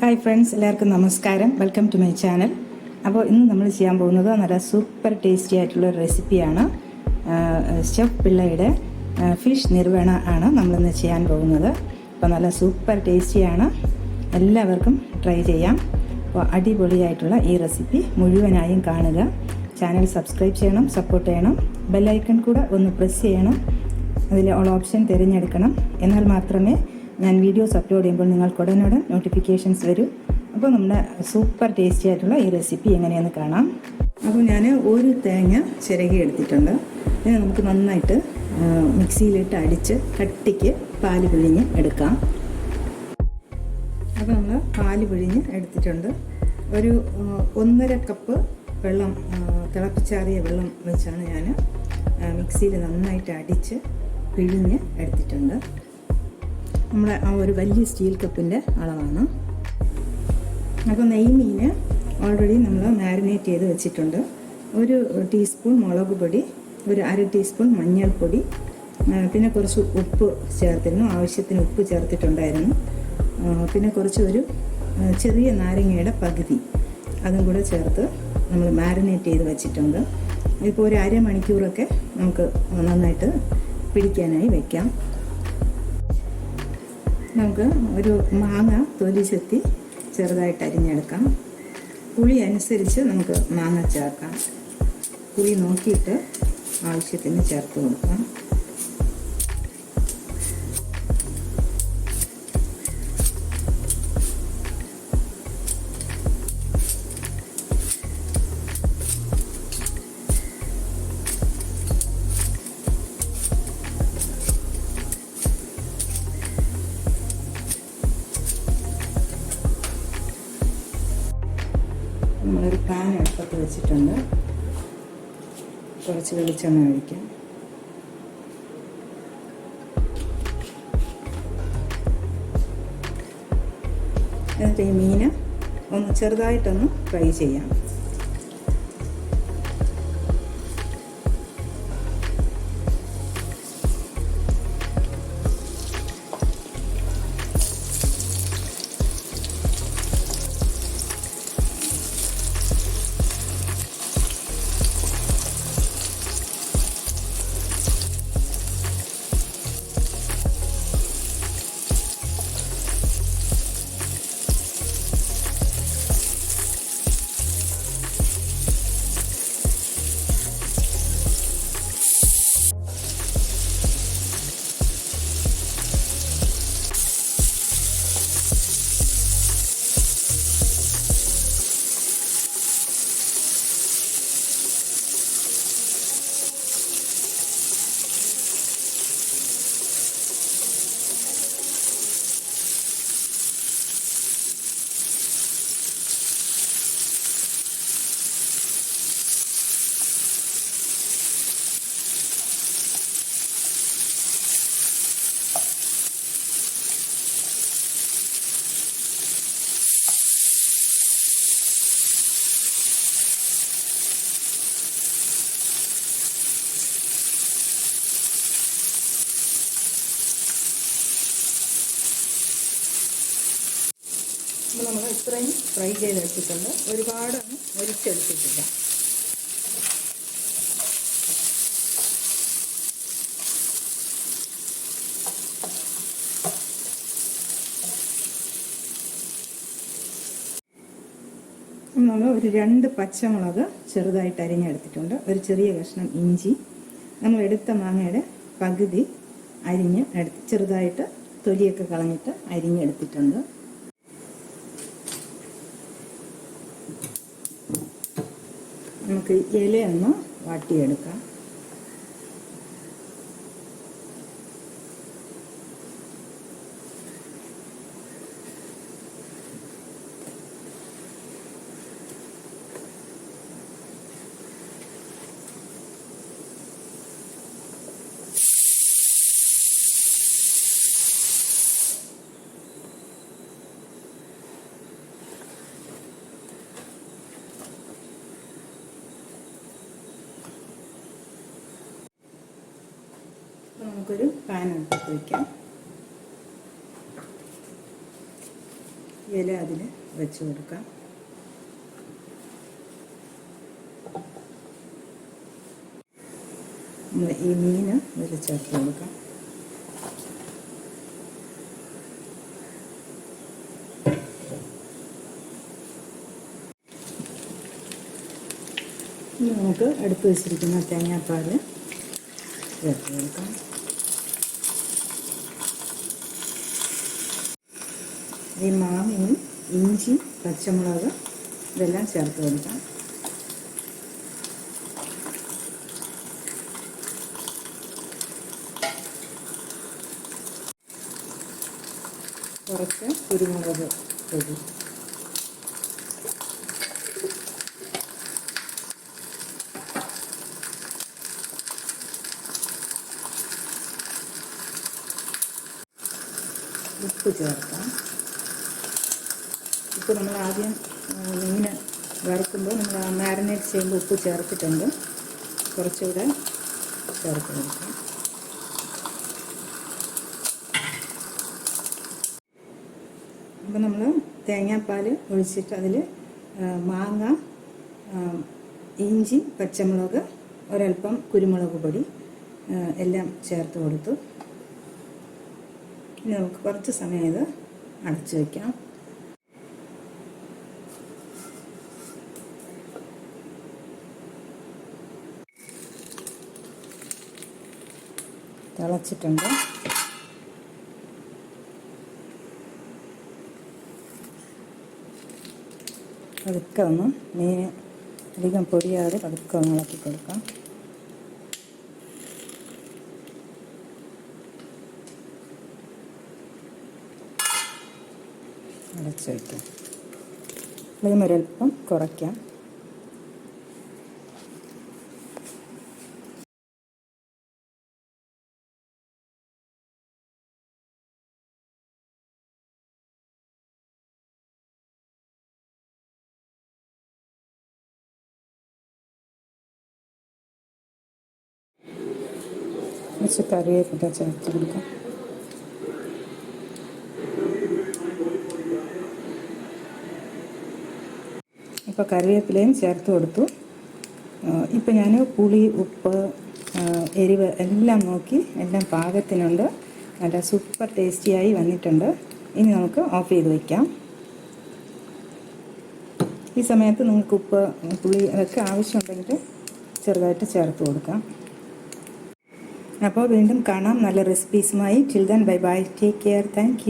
Hi friends എല്ലാവർക്കും നമസ്കാരം. Welcome to my channel അപ്പോൾ ഇന്ന് നമ്മൾ ചെയ്യാൻ പോകുന്നത് നല്ല സൂപ്പർ ടേസ്റ്റി ആയിട്ടുള്ള ഒരു റെസിപ്പിയാണ് ഷെഫ് പിള്ളയുടെ ഫിഷ് നിർവഹണ ആണ് നമ്മളിന്ന് ചെയ്യാൻ പോകുന്നത്. അപ്പോൾ നല്ല സൂപ്പർ ടേസ്റ്റിയാണ് എല്ലാവർക്കും ട്രൈ ചെയ്യാം. അപ്പോൾ അടിപൊളിയായിട്ടുള്ള ഈ റെസിപ്പി മുഴുവനായും കാണുക. ചാനൽ സബ്സ്ക്രൈബ് ചെയ്യണം സപ്പോർട്ട് ചെയ്യണം. ബെല്ലൈക്കൺ കൂടെ ഒന്ന് പ്രസ് ചെയ്യണം. അതിൽ ഓൾ ഓപ്ഷൻ തിരഞ്ഞെടുക്കണം. എന്നാൽ മാത്രമേ ഞാൻ വീഡിയോസ് അപ്ലോഡ് ചെയ്യുമ്പോൾ നിങ്ങൾക്ക് ഉടനുടൻ നോട്ടിഫിക്കേഷൻസ് വരും. അപ്പോൾ നമ്മുടെ സൂപ്പർ ടേസ്റ്റി ആയിട്ടുള്ള ഈ റെസിപ്പി എങ്ങനെയെന്ന് കാണാം. അപ്പോൾ ഞാൻ ഒരു തേങ്ങ ചിരകി എടുത്തിട്ടുണ്ട്. ഇതിനെ നമുക്ക് നന്നായിട്ട് മിക്സിയിലിട്ട് അടിച്ച് കട്ടിക്ക് പാൽ പിഴിഞ്ഞ് എടുക്കാം. അപ്പോൾ നമ്മൾ പാൽ പിഴിഞ്ഞ് എടുത്തിട്ടുണ്ട്. ഒരു ഒന്നര കപ്പ് വെള്ളം തിളപ്പിച്ചാറിയ വെള്ളം വെച്ചാണ് ഞാൻ മിക്സിയിൽ നന്നായിട്ട് അടിച്ച് പിഴിഞ്ഞ് എടുത്തിട്ടുണ്ട്. നമ്മുടെ ആ ഒരു വലിയ സ്റ്റീൽ കപ്പിന്റെ അളവാണ്. അപ്പോൾ നെയ്മീൻ ഓൾറെഡി നമ്മൾ മാരിനേറ്റ് ചെയ്ത് വെച്ചിട്ടുണ്ട്. ഒരു ടീസ്പൂൺ മുളക് പൊടി ഒരു അര ടീസ്പൂൺ മഞ്ഞൾപ്പൊടി പിന്നെ കുറച്ച് ഉപ്പ് ചേർത്തിരുന്നു. ആവശ്യത്തിന് ഉപ്പ് ചേർത്തിട്ടുണ്ടായിരുന്നു. പിന്നെ കുറച്ച് ഒരു ചെറിയ നാരങ്ങയുടെ പകുതി അതും കൂടെ ചേർത്ത് നമ്മൾ മാരിനേറ്റ് ചെയ്ത് വെച്ചിട്ടുണ്ട്. ഇപ്പോൾ ഒരു അരമണിക്കൂറൊക്കെ നമുക്ക് നന്നായിട്ട് പിടിക്കാനായി വെക്കാം. നമുക്ക് ഒരു മാങ്ങ തൊലി ചെത്തി ചെറുതായിട്ട് അരിഞ്ഞെടുക്കാം. പുളി അനുസരിച്ച് നമുക്ക് മാങ്ങ ചേർക്കാം. പുളി നോക്കിയിട്ട് ആവശ്യത്തിന് ചേർത്ത് കൊടുക്കാം. നമ്മളൊരു പാൻ അടുപ്പത്ത് വെച്ചിട്ടുണ്ട്. കുറച്ച് വെളിച്ചെണ്ണ ഒഴിക്കാം. എന്നിട്ട് ഈ മീന് ഒന്ന് ചെറുതായിട്ടൊന്ന് ഫ്രൈ ചെയ്യാം. അപ്പോൾ നമ്മൾ ഇത്രയും ഫ്രൈ ചെയ്ത് വെച്ചിട്ടുണ്ട്. ഒരുപാടൊന്നും ഒരിച്ചെടുത്തിട്ടില്ല. നമ്മൾ ഒരു രണ്ട് പച്ചമുളക് ചെറുതായിട്ട് അരിഞ്ഞെടുത്തിട്ടുണ്ട്. ഒരു ചെറിയ കഷ്ണം ഇഞ്ചി. നമ്മൾ എടുത്ത മാങ്ങയുടെ പകുതി അരിഞ്ഞ് എടുത്ത് ചെറുതായിട്ട് തൊലിയൊക്കെ കളഞ്ഞിട്ട് അരിഞ്ഞെടുത്തിട്ടുണ്ട്. നമുക്ക് ഇലയൊന്ന് വാട്ടിയെടുക്കാം. നമുക്കൊരു പാൻ എടുത്ത് വയ്ക്കാം ഇല അതിൽ വെച്ച് കൊടുക്കാം. ഈ മീൻ ഇതിൽ ചേർത്ത് കൊടുക്കാം. നമുക്ക് എടുത്ത് വെച്ചിരിക്കുന്ന തേങ്ങാപ്പാൽ ചേർത്ത് കൊടുക്കാം. ഈ മാങ്ങയും ഇഞ്ചി പച്ചമുളക് ഇതെല്ലാം ചേർത്ത് കൊടുക്കാം. കുറച്ച് കുരുമുളക് പൊടി. ഉപ്പ് ചേർക്കാം. ഉപ്പ് നമ്മൾ ആദ്യം മീൻ വറുക്കുമ്പോൾ നമ്മൾ മാരിനേറ്റ് ചെയ്യുമ്പോൾ ഉപ്പ് ചേർത്തിട്ടുണ്ട്. കുറച്ചുകൂടെ ചേർത്ത് അപ്പോൾ നമ്മൾ തേങ്ങാപ്പാൽ ഒഴിച്ചിട്ട് അതിൽ മാങ്ങ ഇഞ്ചി പച്ചമുളക് ഒരൽപ്പം കുരുമുളക് പൊടി എല്ലാം ചേർത്ത് കൊടുത്തു. ഇനി നമുക്ക് കുറച്ച് സമയം ഇത് അടച്ചു വയ്ക്കാം തിളച്ചിട്ടുണ്ട്. പതുക്കെ ഒന്ന് മീൻ അധികം പൊടിയാതെ പതുക്കെ ഒന്ന് ഇളക്കി കൊടുക്കാം. അടച്ച് വയ്ക്കാം ഫ്ലെയിം ഒരൽപ്പം കുറയ്ക്കാം. കുറച്ച് കറിവേപ്പില ചേർത്ത് കൊടുക്കാം. ഇപ്പോൾ കറിവേപ്പിലയും ചേർത്ത് കൊടുത്തു. ഇപ്പം ഞാൻ പുളി ഉപ്പ് എരിവ് എല്ലാം നോക്കി എല്ലാം പാകത്തിനുണ്ട്. നല്ല സൂപ്പർ ടേസ്റ്റിയായി വന്നിട്ടുണ്ട്. ഇനി നമുക്ക് ഓഫ് ചെയ്ത് വയ്ക്കാം ഈ സമയത്ത് നിങ്ങൾക്ക് ഉപ്പ് പുളി അതൊക്കെ ആവശ്യമുണ്ടെങ്കിൽ ചെറുതായിട്ട് ചേർത്ത് കൊടുക്കാം. അപ്പോൾ വീണ്ടും കാണാം. നല്ല റെസിപ്പീസുമായി children bye bye take care thank